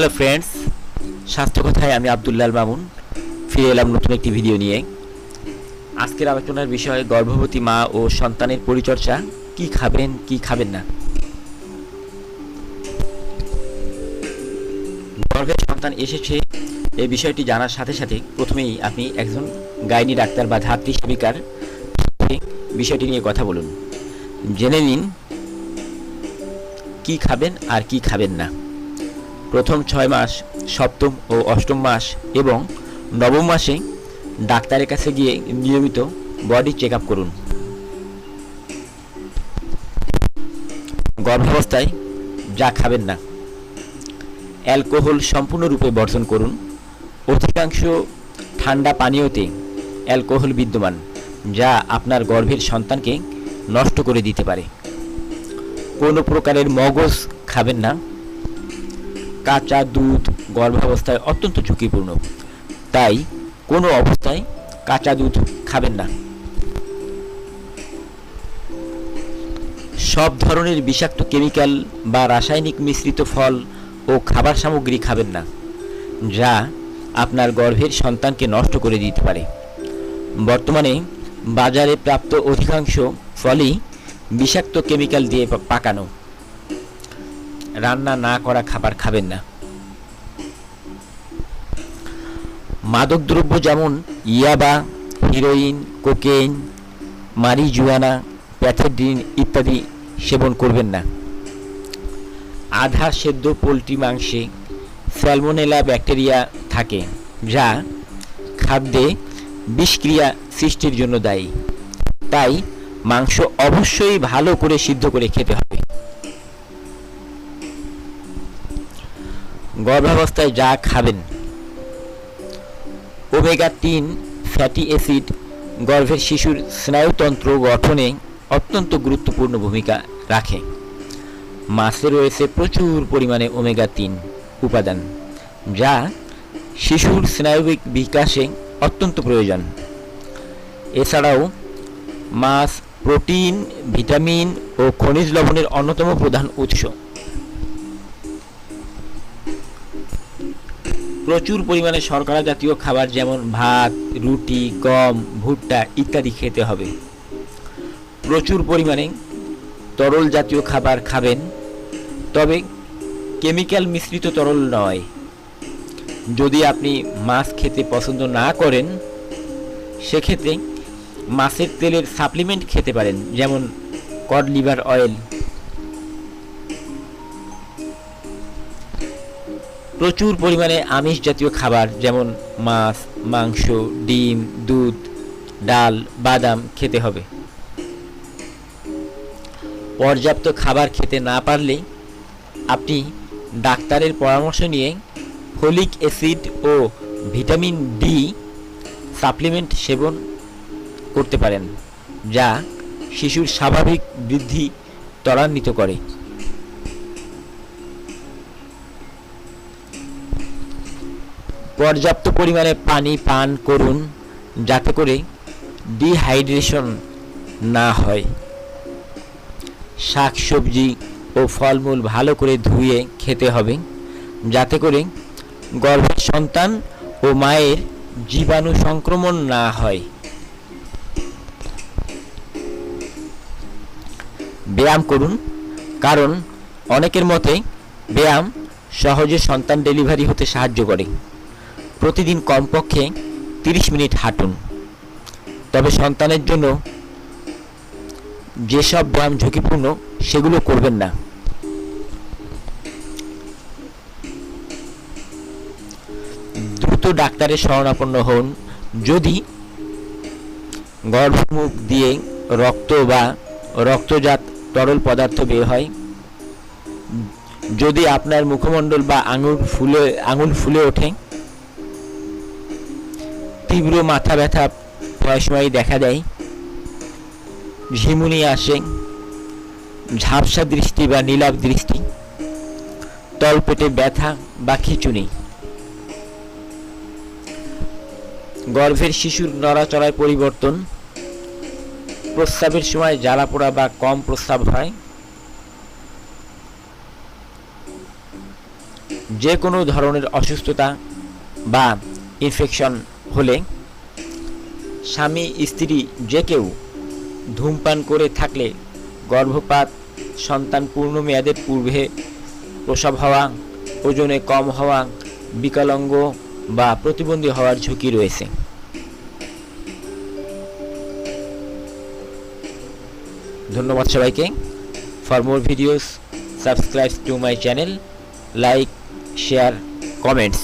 Hello friends স্বাস্থ্য কথায় আমি আবদুল্লাল মামুন। ফিরে এলাম নতুন একটি ভিডিও নিয়ে। আজকের আলোচনার বিষয়, গর্ভবতী মা ও সন্তানের পরিচর্যা। কি খাবেন কি খাবেন না? গর্ভের সন্তান এসেছে, এই বিষয়টি জানার সাথে সাথে প্রথমেই আপনি একজন গাইনি ডাক্তার বা ধাত্রী সেবিকার বিষয়টি নিয়ে কথা বলুন। জেনে নিন, কি খাবেন আর কি খাবেন না। প্রথম ছয় মাস সপ্তম ও অষ্টম মাস এবং নবম মাসে ডাক্তারের কাছে গিয়ে নিয়মিত বডি চেক আপ করুন। গর্ভাবস্থায় যা খাবেন না। অ্যালকোহল সম্পূর্ণরূপে বর্জন করুন। অধিকাংশ ঠান্ডা পানীয়তে অ্যালকোহল বিদ্যমান, যা আপনার গর্ভের সন্তানকে নষ্ট করে দিতে পারে। কোনো প্রকারের মগজ খাবেন না। কাঁচা দুধ গর্ভাবস্থায় অত্যন্ত ঝুঁকিপূর্ণ। তাই কোনো অবস্থায় কাঁচা দুধ খাবেন না। সব ধরনের বিষাক্ত কেমিক্যাল বা রাসায়নিক মিশ্রিত ফল ও খাবার সামগ্রী খাবেন না, যা আপনার গর্ভের সন্তানকে নষ্ট করে দিতে পারে। বর্তমানে বাজারে প্রাপ্ত অধিকাংশ ফলই বিষাক্ত কেমিক্যাল দিয়ে পাকানো। রান্না না করা খাবার খাবেন না। মাদকদ্রব্য যেমন ইয়াবা, হিরোইন, কোকেইন, মারিজুয়ানা প্যাথেড্রিন ইত্যাদি সেবন করবেন না। আধা সেদ্ধ পোলট্রি মাংসে স্যালমোনেলা ব্যাকটেরিয়া থাকে, যা খাদ্যে বিষক্রিয়া সৃষ্টির জন্য দায়ী। তাই মাংস অবশ্যই ভালো করে সিদ্ধ করে খেতে হবে গর্ভাবস্থায় যা খাবেন। ওমেগা তিন ফ্যাটি অ্যাসিড গর্ভের শিশুর স্নায়ুতন্ত্র গঠনে অত্যন্ত গুরুত্বপূর্ণ ভূমিকা রাখে। মাছে রয়েছে প্রচুর পরিমাণে ওমেগা তিন উপাদান, যা শিশুর স্নায়বিক বিকাশে অত্যন্ত প্রয়োজন। এছাড়াও মাছ, প্রোটিন, ভিটামিন ও খনিজ লবণের অন্যতম প্রধান উৎস। প্রচুর পরিমাণে শর্করা জাতীয় খাবার যেমন ভাত, রুটি, গম, ভুট্টা ইত্যাদি খেতে হবে। প্রচুর পরিমাণে তরল জাতীয় খাবার খাবেন, তবে কেমিক্যাল মিশ্রিত তরল নয়। যদি আপনি মাছ খেতে পছন্দ না করেন, সেক্ষেত্রে মাছের তেলের সাপ্লিমেন্ট খেতে পারেন, যেমন কড লিভার অয়েল প্রচুর পরিমাণে আমিষ জাতীয় খাবার, যেমন মাছ, মাংস, ডিম, দুধ, ডাল, বাদাম খেতে হবে। পর্যাপ্ত খাবার খেতে না পারলে আপনি ডাক্তারের পরামর্শ নিয়ে ফলিক অ্যাসিড ও ভিটামিন ডি সাপ্লিমেন্ট সেবন করতে পারেন, যা শিশুর স্বাভাবিক বৃদ্ধি ত্বরান্বিত করে। পর্যাপ্ত পরিমাণে পানি পান করুন যাতে করে ডিহাইড্রেশন না হয়। শাক সবজি ও ফলমূল ভালো করে ধুয়ে খেতে হবে যাতে করে গর্ভের সন্তান ও মায়ের জীবাণু সংক্রমণ না হয়। ব্যায়াম করুন, কারণ অনেকের মতে ব্যায়াম সহজে সন্তান ডেলিভারি হতে সাহায্য করে। প্রতিদিন কমপক্ষে তিরিশ মিনিট হাঁটুন। তবে সন্তানের জন্য যেসব ব্যায়াম ঝুঁকিপূর্ণ, সেগুলো করবেন না। দ্রুত ডাক্তারের শরণাপন্ন হন। যদি গর্ভমুখ দিয়ে রক্ত বা রক্তজাত তরল পদার্থ বের হয়, যদি আপনার মুখমণ্ডল বা আঙুল ফুলে আঙুল ফুলে ওঠে তীব্র মাথা ব্যথা প্রায় সময় দেখা দেয়। ঝিমুনি আসে। ঝাপসা দৃষ্টি বা নীলাভ দৃষ্টি। তলপেটে ব্যথা বা খিচুনি। গর্ভের শিশুর নড়াচড়ায় পরিবর্তন। প্রস্রাবের সময় জ্বালা পোড়া বা কম প্রস্রাব হয়। যে কোনো ধরনের অসুস্থতা বা ইনফেকশন হলে স্বামী, স্ত্রী যে কেউ ধূমপান করে থাকলে গর্ভপাত, সন্তান পূর্ণ মেয়াদের পূর্বে প্রসব হওয়া, ওজনে কম হওয়া, বিকলাঙ্গ বা প্রতিবন্ধী হওয়ার ঝুঁকি রয়েছে। ধন্যবাদ সবাইকে। For more videos subscribe to my channel like share comments